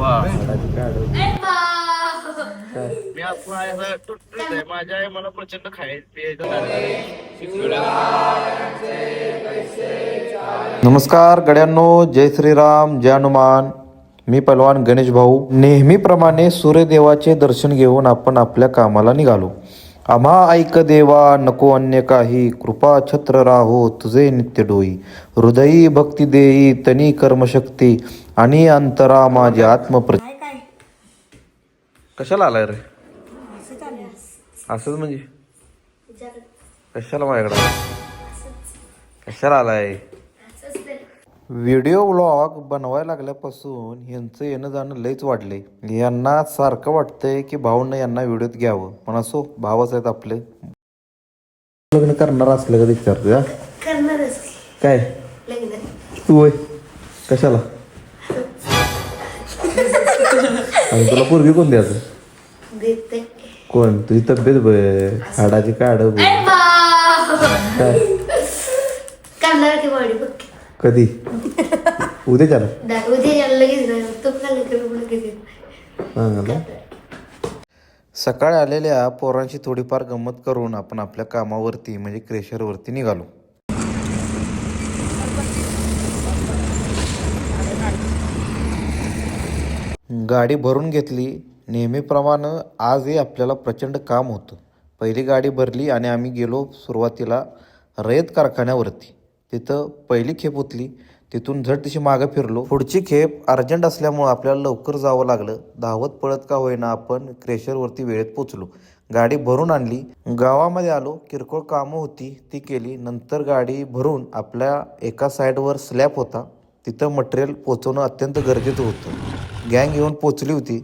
मी आपण आहे आहे माझ्या आई मला प्रचंड खायचं नमस्कार गड्यांनो जय श्रीराम जय हनुमान. मी पलवान गणेश भाऊ. नेहमीप्रमाणे सूर्यदेवाचे दर्शन घेऊन आपण आपल्या कामाला निघालो. आम्हा ऐक देवा नको अन्य काही. कृपा छत्र राहो तुझे नित्य डोई. हृदयी भक्ती देई तनी कर्मशक्ती. आणि अंतरा माझे आत्मप्र कशाला आलाय रे? असंच म्हणजे? कशाला माझ्याकडे? कशाला आलाय? व्हिडिओ व्लॉग बनवायला लागल्यापासून यांचं येणं जाणं लयच वाढले. यांना सारखं वाटतंय की भाऊनं यांना व्हिडिओत घ्यावं. पण असो भावच आहेत आपले. लग्न करणार असलं का विचारतो हा? काय? लग्न. तू होय. कशाला? आणि तुला पोरगी कोण द्यायचं देते कोण? तुझी तब्येत बघ हाडाची काढ बघ काय? करणार की बॉडी बघ. कधी? उद्या दा- उद्या यायला लगेच नाही तो खाल्लं की मग लगेच येईल. चांगलं सकाळी आलेल्या पोरांची थोडीफार गंमत करून आपण आपल्या कामावरती म्हणजे क्रेशरवरती निघालो. गाडी भरून घेतली. नेहमीप्रमाणे आजही आपल्याला प्रचंड काम होतं. पहिली गाडी भरली आणि आम्ही गेलो सुरुवातीला रयत कारखान्यावरती. तिथं पहिली खेप उतली तिथून झट तशी मागं फिरलो. पुढची खेप अर्जंट असल्यामुळं आपल्याला लवकर जावं लागलं. धावत पळत का होईना आपण क्रेशरवरती वेळेत पोचलो. गाडी भरून आणली. गावामध्ये आलो. किरकोळ कामं होती. ती केली. नंतर गाडी भरून आपल्या एका साईडवर स्लॅब होता. तिथं मटेरियल पोचवणं अत्यंत गरजेचं होतं. गँग येऊन पोचली होती.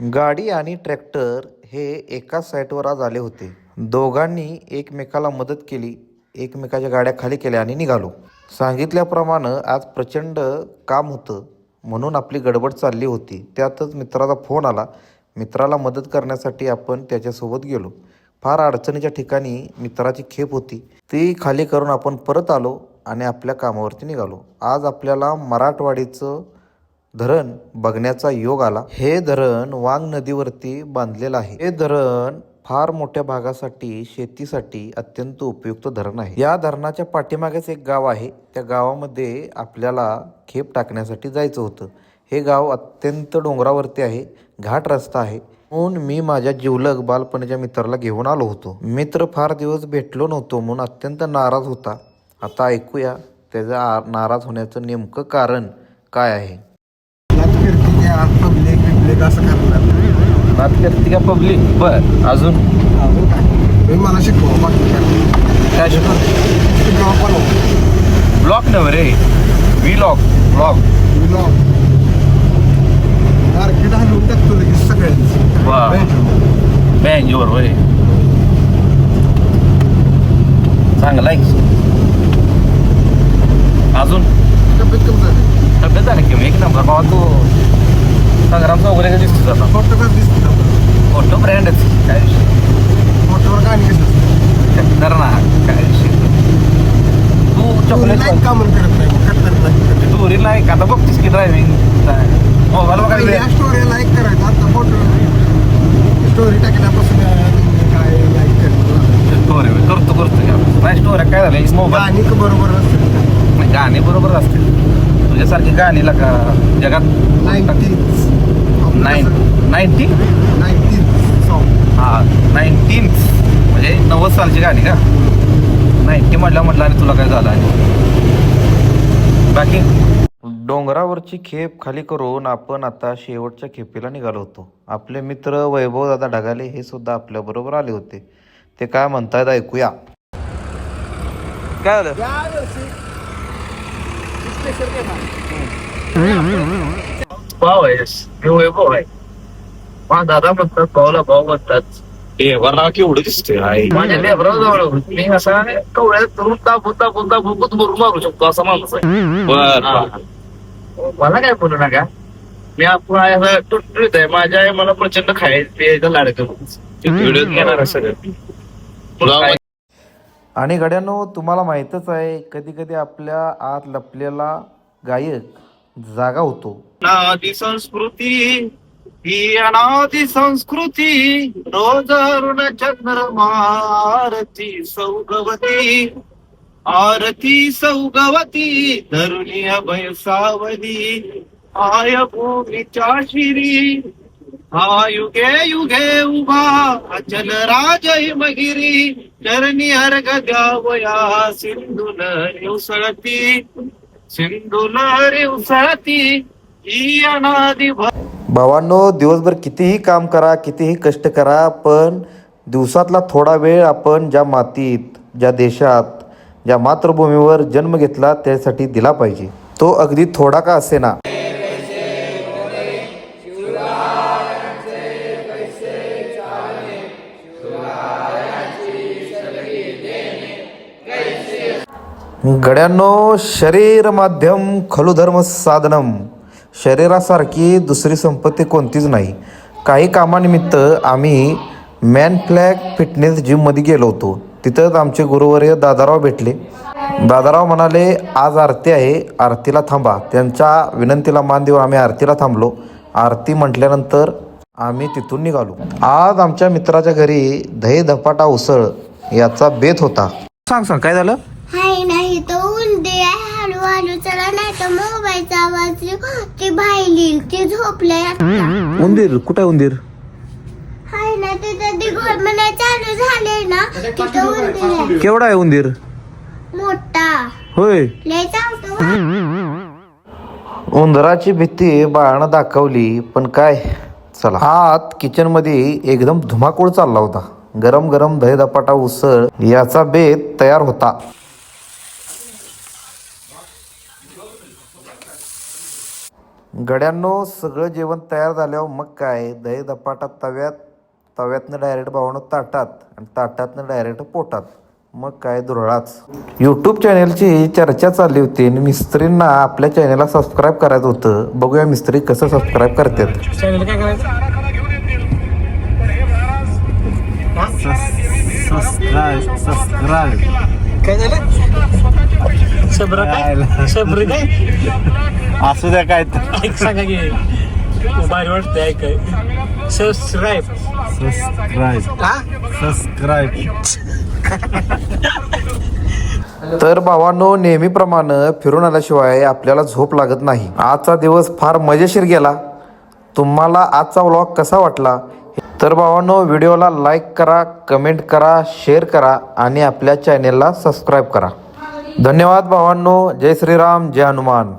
गाडी आणि ट्रॅक्टर हे एकाच साईटवर आज आले होते. दोघांनी एकमेकाला मदत केली. एकमेकाच्या गाड्या खाली केल्या आणि निघालो. सांगितल्याप्रमाणे आज प्रचंड काम होतं म्हणून आपली गडबड चालली होती. त्यातच मित्राचा फोन आला. मित्राला मदत करण्यासाठी आपण त्याच्यासोबत गेलो. फार अडचणीच्या ठिकाणी मित्राची खेप होती. ती खाली करून आपण परत आलो आणि आपल्या कामावरती निघालो. आज आपल्याला मराठवाडीचं धरण बघण्याचा योग आला. हे धरण वांग नदीवरती बांधलेलं आहे. हे धरण फार मोठ्या भागासाठी शेतीसाठी अत्यंत उपयुक्त धरण आहे. या धरणाच्या पाठीमागेच एक गाव आहे. त्या गावामध्ये आपल्याला खेप टाकण्यासाठी जायचं होतं. हे गाव अत्यंत डोंगरावरती आहे. घाट रस्ता आहे. म्हणून मी माझ्या जिवलग बालपणीच्या मित्राला घेऊन आलो होतो. मित्र फार दिवस भेटलो नव्हतो म्हणून अत्यंत नाराज होता. आता ऐकूया त्याचा नाराज होण्याचं नेमकं कारण काय आहे पब्लिक बिब्लिक असं करणार बात करते का पब्लिक बर अजून? मला शिकवा बाकी काय? काय शिकवतो शिकवा? पण ब्लॉक नव्हे रे. व्लॉग ब्लॉग ब्लॉग मार्केट हलवून टाकतो लगेच सगळ्यांचं. वा. भेटू. बँजोर होय. चांगला आहे. अजून? तब्येत कमी झाली? तब्येत झाली एक नंबर. बाबा तू संग्रामचा वगैरे दिसतो जाता फोटो कसं दिसतो फोटो ब्रँडच काय विषय फोटोवर तर ना काय विषय तू चॉकलेट लाईक कामं करत नाही करत नाही का आता बघतीस की ड्रायव्हिंग मोबाईल स्टोरी लाईक करायचं आता फोटो स्टोरी टाकल्यापासून तुम्ही काय लाईक करतो. स्टोरी करतो करतो नाही स्टोरी काय झालं? मोबाईल गाणी का बरोबर असते गाणी बरोबर असतील. तुझ्यासारखी गाणीला का जगात? नाईन्टीज नाईन नाईन्टी सालची गाणी का? नाईन्टी म्हटलं म्हटलं आणि तुला काय झालं आणि. बाकी? डोंगरावरची खेप खाली करून आपण आता शेवटच्या खेपेला निघालो होतो. आपले मित्र वैभव दादा ढगाले हे सुद्धा आपल्या बरोबर आले होते. ते काय म्हणतायत ऐकूया. काय वैभव आहे. दादा म्हणतात भाऊला भाऊ म्हणतात. देवाला केवढं दिसतोय आई. माझ्या लेबराजवळ मी असा कवड्यात धरून दाबून दाबून दाबून भरून मारू शकतो असा माणूस आहे. बर. मला काय बोलू नका. मी आपण टुटत आहे. माझ्या आई मला प्रचंड खायचं प्यायचं लाडकं व्हिडिओ घेणार आहे सगळं. तुला आणि गड्यानो तुम्हाला माहीतच आहे कधी कधी आपल्या आत लपलेला गायक जागा होतो. अनादी संस्कृती. ही अनादी संस्कृती रोज अरुण चंद्रमा आरती सौगवती. आरती सौगवती धरुणी अभय सावली. आय भूमीच्या शिरी. हा युगे युगे उभा अचल राज हिमगिरी चरणी अर्घ द्यावया सिंधुल उसळती सिंधुल उसळती ही अनादी भावांनो दिवसभर कितीही काम करा कितीही कष्ट करा पण दिवसातला थोडा वेळ आपण ज्या मातीत ज्या देशात ज्या मातृभूमीवर जन्म घेतला त्यासाठी दिला पाहिजे. तो अगदी थोडा का असेना? गड्यांनो शरीर माध्यम खलु धर्म साधनम. शरीरासारखी दुसरी संपत्ती कोणतीच नाही. काही कामानिमित्त आम्ही मॅन फ्लॅग फिटनेस जिममध्ये गेलो होतो. तिथंच आमचे गुरुवर्य दादाराव भेटले. दादाराव म्हणाले आज आरती आहे. आरतीला थांबा. त्यांच्या विनंतीला मान देऊन आम्ही आरतीला थांबलो. आरती म्हटल्यानंतर आम्ही तिथून निघालो. आज आमच्या मित्राच्या घरी दही धपाटा उसळ याचा बेत होता. सांग सांग. काय झालं? हाय नाही तो उंदीर आहे. चला नाही तर मोबाईलचा आवाज येऊ. ती भाईली ती झोपले उंदीर कुठे उंदीर? हाय ना तिथं ती घर म्हणाय चालू झाले ना. तिथं उंदीर आहे. केवढा आहे उंदीर? मोठा. होय. लय चावतो उंदराची भीती बाळानं दाखवली पण काय? चला. आत किचनमध्ये एकदम धुमाकूळ चालला होता. गरम गरम दही धपाटा उसळ याचा बेत तयार होता. गड्यांनो सगळं जेवण तयार झाल्यावर मग काय? दही धपाटा तव्यात तव्यातनं डायरेक्ट भावणं ताटात आणि ताटातनं डायरेक्ट पोटात. मग काय दुरळाच यूट्यूब चॅनेलची चर्चा चालली होती आणि मिस्त्रींना आपल्या चॅनेलला सबस्क्राईब करायचं होतं. बघूया मिस्त्री कसं सबस्क्राईब करतात. असू द्या काय एक सांगा की भारी वाटतंय ऐकाय सबस्क्राईब तर भावांनो नेहमीप्रमाणे फिरून आल्याशिवाय आपल्याला झोप लागत नाही. आजचा दिवस फार मजेशीर गेला. तुम्हाला आजचा व्लॉग कसा वाटला? तर भावांनो व्हिडिओला लाईक करा कमेंट करा शेअर करा आणि आपल्या चॅनेलला सबस्क्राईब करा. धन्यवाद भावांनो जय श्रीराम जय हनुमान.